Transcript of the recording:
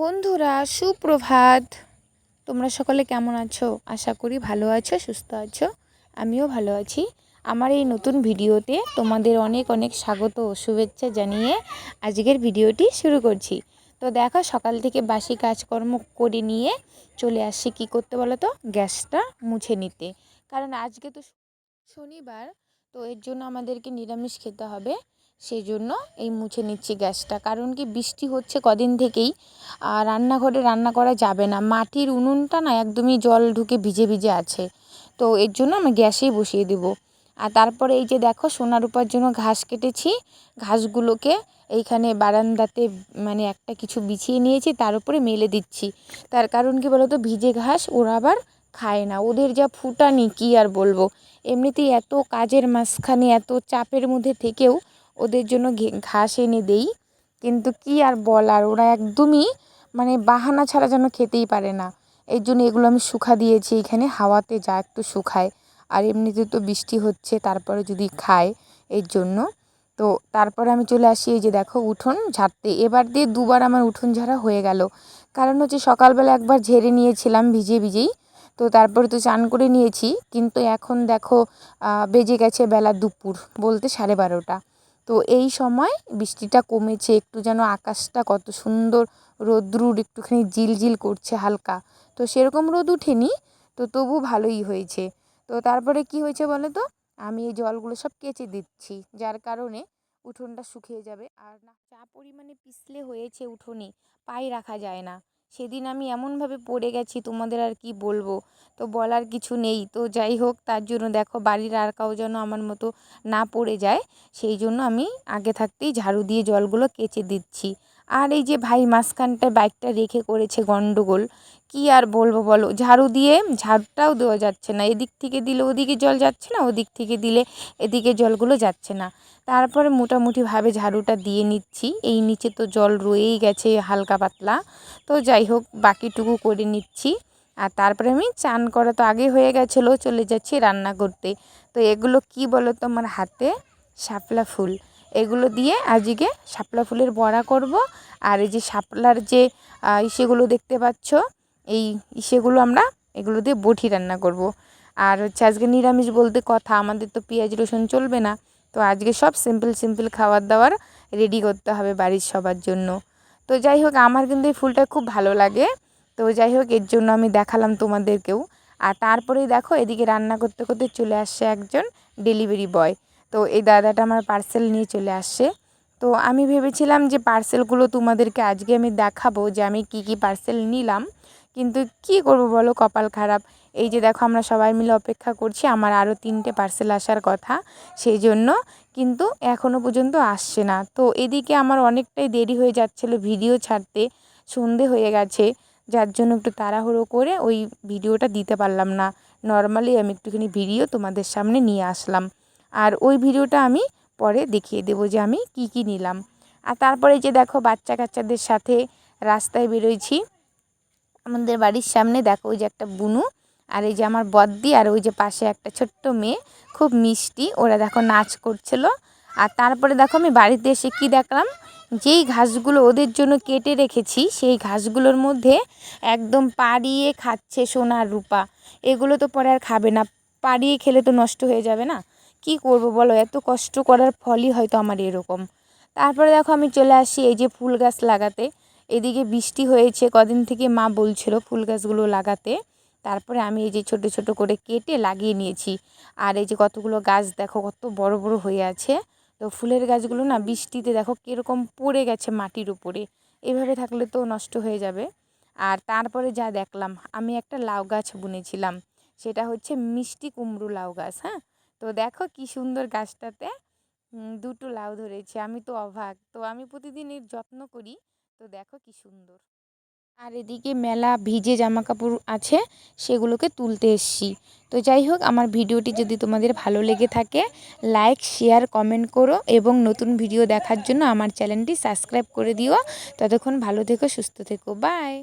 বন্ধুরা, সুপ্রভাত। তোমরা সকলে কেমন আছো? আশা করি ভালো আছো, সুস্থ আছো। আমিও ভালো আছি। আমার এই নতুন ভিডিওতে তোমাদের অনেক অনেক স্বাগত শুভেচ্ছা জানিয়ে আজকের ভিডিওটি শুরু করছি। তো দেখো, সকাল থেকে বাসি কাজকর্ম করে নিয়ে চলে আসছি। কি করতে বলো তো গ্যাসটা মুছে নিতে। কারণ আজকে তো শনিবার, তো এর জন্য আমাদেরকে নিরামিষ খেতে হবে। সেই জন্য এই মুছে নিচ্ছি গ্যাসটা। কারণ কি বৃষ্টি হচ্ছে কদিন থেকেই, আর রান্নাঘরে রান্না করা যাবে না। মাটির উনুনটা না একদমই জল ঢুকে ভিজে ভিজে আছে। তো এর জন্য আমি গ্যাসেই বসিয়ে দেবো। আর তারপরে এই যে দেখো সোনার রূপার জন্য ঘাস কেটেছি। ঘাসগুলোকে এইখানে বারান্দাতে মানে একটা কিছু বিছিয়ে নিয়েছি, তার উপরে মেলে দিচ্ছি। তার কারণ কি বলতো, ভিজে ঘাস ওরা আবার খায় না। ওদের যা ফুটানি কী আর বলব? এমনিতেই এত কাজের মাঝখানে, এত চাপের মধ্যে থেকেও ওদের জন্য ঘাস এনে দেই। কিন্তু কি আর বলার, ওরা একদমই মানে বাহানা ছাড়া যেন খেতেই পারে না। এই জন্য এগুলো আমি শুকা দিয়েছি এখানে, হাওয়াতে যা একটু শুকায় আর এমনিতে তো বৃষ্টি হচ্ছে, তারপরে যদি খায় এর জন্য। তো তারপরে আমি চলে আসি, এই যে দেখো উঠোন ঝাড়তে। এবার দিয়ে দুবার আমার উঠোন ঝাড়া হয়ে গেল। কারণ হচ্ছে সকালবেলা একবার ঝেড়ে নিয়েছিলাম ভিজে ভিজেই। তো তারপরে তো চান করে নিয়েছি। কিন্তু এখন দেখো বেজে গেছে বেলা দুপুর, বলতে সাড়ে বারোটা। তো এই সময় বৃষ্টিটা কমেছে, একটু যেন আকাশটা কত সুন্দর রোদ্রুর একটুখানি জিলজিল করছে হালকা। তো সেরকম রোদ উঠেনি, তো তবু ভালোই হয়েছে। তো তারপরে কি হয়েছে বলো তো আমি এই জলগুলো সব কেচে দিচ্ছি, যার কারণে উঠোনটা শুকিয়ে যাবে। আর না, যা পরিমাণে পিছলে হয়েছে উঠোনে, পায়ে রাখা যায় না। সেদিন আমি এমনভাবে পড়ে গেছি, তোমাদের আর কি বলব? তো বলার কিছু নেই। তো যাই হোক, তার জন্য দেখো বাড়ির আর কাউ যেন আমার মতো না পড়ে যায়, সেই জন্য আমি আগে থাকতেই ঝাড়ু দিয়ে জলগুলো কেচে দিচ্ছি। আর এই যে ভাই মাঝখানটায় বাইকটা রেখে করেছে গন্ডগোল, কি আর বলব বলো? ঝাড়ু দিয়ে, ঝাড়ুটাও দেওয়া যাচ্ছে না। এদিক থেকে দিলে ওদিকে জল যাচ্ছে না, ওদিক থেকে দিলে এদিকে জলগুলো যাচ্ছে না। তারপরে মোটামুটিভাবে ঝাড়ুটা দিয়ে নিচ্ছি। এই নিচে তো জল রয়েই গেছে হালকা পাতলা। তো যাই হোক, বাকিটুকু করে নিচ্ছি। আর তারপরে আমি চান করা তো আগে হয়ে গেছিল, চলে যাচ্ছি রান্না করতে। তো এগুলো কি বলো তো আমার হাতে? শাপলা ফুল। এগুলো দিয়ে আজকে শাপলা ফুলের বড়া করব। আর এই যে শাপলার যে ইসেগুলো দেখতে পাচ্ছ, এই ইসেগুলো আমরা এগুলো দিয়ে বটি রান্না করব। আর হচ্ছে আজকে নিরামিষ বলতে কথা, আমাদের তো পেঁয়াজ, রসুন চলবে না। তো আজকে সব সিম্পল সিম্পল খাবার দাবার রেডি করতে হবে বাড়ির সবার জন্য। তো যাই হোক, আমার কিন্তু এই ফুলটা খুব ভালো লাগে। তো যাই হোক, এর জন্য আমি দেখালাম তোমাদেরকেও। আর তারপরেই দেখো, এদিকে রান্না করতে করতে চলে আসছে একজন ডেলিভারি বয় তো এই দাদাটা আমার পার্সেল নিয়ে চলে আসছে তো আমি ভেবেছিলাম যে পার্সেলগুলো তোমাদেরকে আজকে আমি দেখাবো যে আমি কি কি পার্সেল নিলাম। কিন্তু কি করব বলো, কপাল খারাপ। এই যে দেখো আমরা সবাই মিলে অপেক্ষা করছি, আমার আরও তিনটে পার্সেল আসার কথা সেই জন্য কিন্তু এখনও পর্যন্ত আসছে না। তো এদিকে আমার অনেকটাই দেরি হয়ে যাচ্ছিল ভিডিও ছাড়তে, সন্ধে হয়ে গেছে, যার জন্য একটু তাড়াহুড়ো করে ওই ভিডিওটা দিতে পারলাম না। নর্মালি আমি একটুখানি ভিডিও তোমাদের সামনে নিয়ে আসলাম। আর ওই ভিডিওটা আমি পরে দেখিয়ে দেবো যে আমি কি কি নিলাম। আর তারপরে যে দেখো বাচ্চা কাচ্চাদের সাথে রাস্তায় বেরোইছি। আমাদের বাড়ির সামনে দেখো ওই যে একটা বুনু আর এই যে আমার বদ্দি আর ওই যে পাশে একটা ছোট্ট মেয়ে, খুব মিষ্টি, ওরা দেখো নাচ করছিল। আর তারপরে দেখো আমি বাড়িতে এসে কি দেখলাম? যেই ঘাসগুলো ওদের জন্য কেটে রেখেছি, সেই ঘাসগুলোর মধ্যে একদম পাড়িয়ে খাচ্ছে সোনার রূপা। এগুলো তো পরে আর খাবে না। পাড়িয়ে খেলে তো নষ্ট হয়ে যাবে না? কি করব বলো? এত কষ্ট করার ফলই হয়তো আমার এরকম। তারপরে দেখো আমি চলে আসি এই যে ফুল গাছ লাগাতে। এদিকে বৃষ্টি হয়েছে, কদিন থেকে মা বলছিল ফুল গাছগুলো লাগাতে। তারপরে আমি এই যে ছোট ছোট করে কেটে লাগিয়ে নিয়েছি। আর এই যে কতগুলো গাছ দেখো, কত বড় বড় হয়ে আছে। তো ফুলের গাছগুলো না বৃষ্টিতে দেখো কীরকম পড়ে গেছে মাটির উপরে। এভাবে থাকলে তো নষ্ট হয়ে যাবে। আর তারপরে যা দেখলাম, আমি একটা লাউ গাছ বুনেছিলাম। সেটা হচ্ছে মিষ্টি কুমড়ো লাউ গাছ হ্যাঁ? তো দেখো কি সুন্দর গাছটাতে দুটো লাউ ধরেছে। আমি তো অবাক তো আমি প্রতিদিন এর যত্ন করি। তো দেখো কি সুন্দর। আর এদিকে মেলা ভিজে জামা কাপড় আছে, সেগুলোকে তুলতে এসছি। তো যাই হোক, আমার ভিডিওটি যদি তোমাদের ভালো লেগে থাকে লাইক শেয়ার কমেন্ট করো এবং নতুন ভিডিও দেখার জন্য আমার চ্যানেলটি সাবস্ক্রাইব করে দিও। ততক্ষণ ভালো থেকো, সুস্থ থেকো। বাই